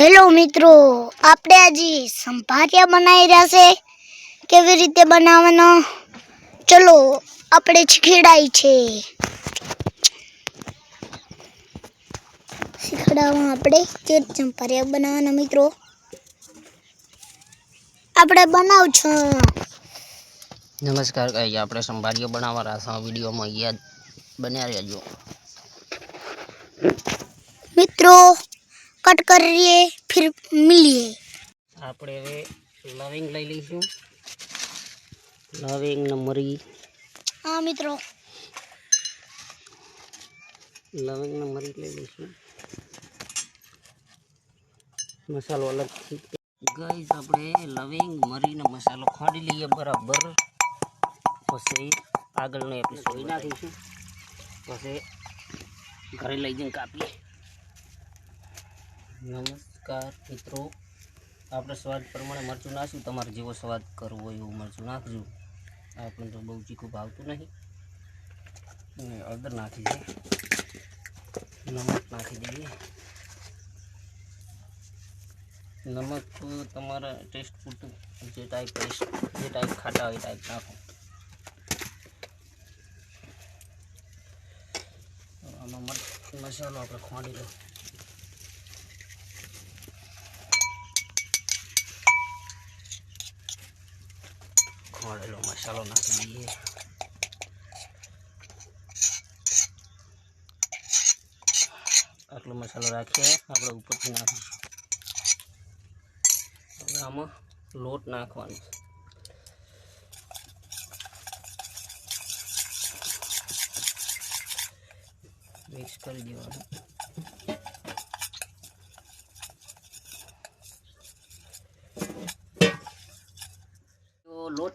Hello મિત્રો આપણે આજે સંભારિયા બનાવી રહ્યા છે. કેવી રીતે બનાવવાનો? ચલો આપણે શીખડાય છે. શીખડાવવા આપણે કે સંભારિયા બનાવવાના મિત્રો. આપણે બનાવશું. નમસ્કાર કહીએ આપણે સંભાળીઓ બનાવવા છે વિડીયોમાં યાદ બન્યા રહેજો. મિત્રો કટ કરીએ ફિર મિલીએ આપણે હવે લવિંગ લઈ લઈશું લવિંગ ને મરી હા મિત્રો લવિંગ ને મરી લઈ લઈશું મસાલો અલગથી ગાઈસ આપણે લવિંગ મરી ને મસાલો ખોડી લઈએ બરાબર પછી આગળનો એપિસોડ નાખીશું પછી ઘરે લઈ જઈને કાપીએ નમસ્કાર મિત્રો. આપણે સ્વાદ પ્રમાણે મરચું નાખશું. તમારે જેવો સ્વાદ કરવો હોય એવું મરચું નાખજો. આપણને તો બહુ ચીકું ભાવતું નહીં. અને હળદર નાખી દઈએ. નમક નાખી દઈએ. નમક તમારા ટેસ્ટ પૂરતું જે ટાઈપ જે ટાઈપ ખાટા હોય ટાઈપ નાખો. આમાં મસાલો આપણે ખોંડી લો ખોડેલો મસાલો નાખી દઈએ આટલો મસાલો રાખીએ આપણે ઉપરથી નાખીશું હવે આમાં લોટ નાખવાનો. મિક્સ કરી દેવાનું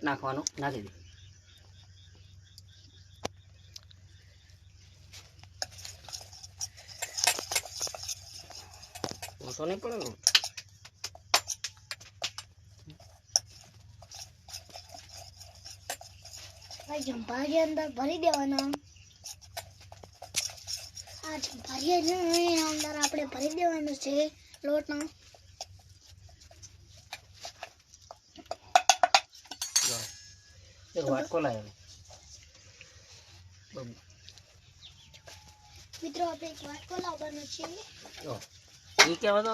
નાખવાનો નાખી દે. ઓછો નહીં પડે લોટ જંભારી અંદર ભરી દેવાના. આ જંભારી અંદર આપણે ભરી દેવાનું છે લોટનો લો. એક વાટકો લાવ્યો. મિત્રો આપણે એક વાટકો લાવવાનો છે. ઈ કેવા તો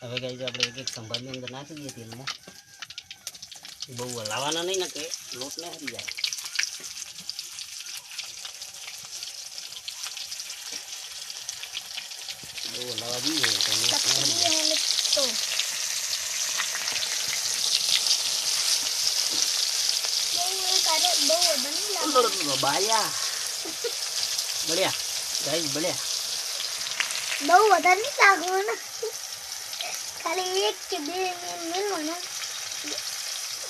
હવે ગાઈ આપણે એક એક સંભાળની અંદર નાખી દઈએ તેલમાં બહુ હલાવવાના નહીં ને કે લોટ ને હરી જાય બહુ હલાવવા દઈએ તો લોટ ને હરી જાય તો બહુ એક આરે બહુ વધારે નહીં લાગે. બાયા બળ્યા ગાઈ બળ્યા બહુ વધારે નહીં લાગવાનું ખાલી એક કે બે મેળવાનું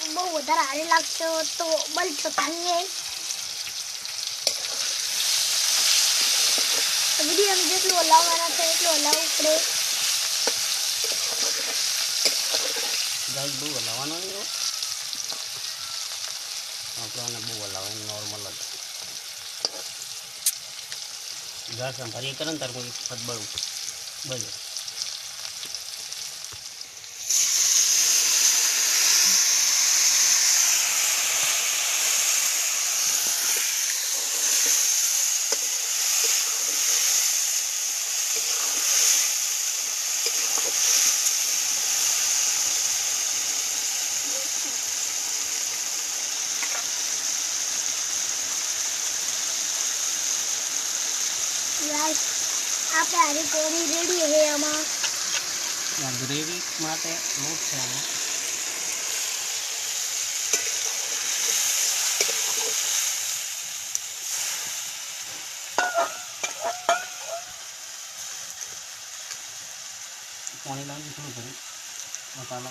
બહુ વધારે હારી લાગશે તો બલશો થાય વિડીયો જેટલું હલાવવાના છે એટલું હલાવવું પડે ગાઈ બહુ હલાવવાનો નહીં હો. આપણે આને બહુ હલાવવાનું નોર્મલ જ ઘાસ ભરી કરે ને તાર કોઈ ફટબળું બોલો ગાઈસ આપણે આરી કોણી રેડી છે આમાં આ ગ્રેવી માટે લોટ છે આમાં પાણી લાવી થોડું ભરી મસાલો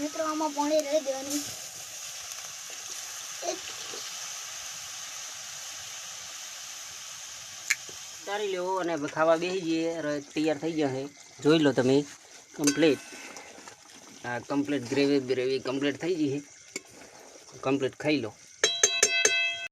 મિત્રો, આમાં પાણી રહી દેવાનું. ઉતારી લેવો અને ખાવા બેસી જઈએ. તૈયાર થઈ જશે જોઈ લો તમે. કમ્પ્લીટ. આ કમ્પ્લીટ ગ્રેવી બ્રેવી કમ્પ્લીટ થઈ જશે કમ્પ્લીટ ખાઈ લો.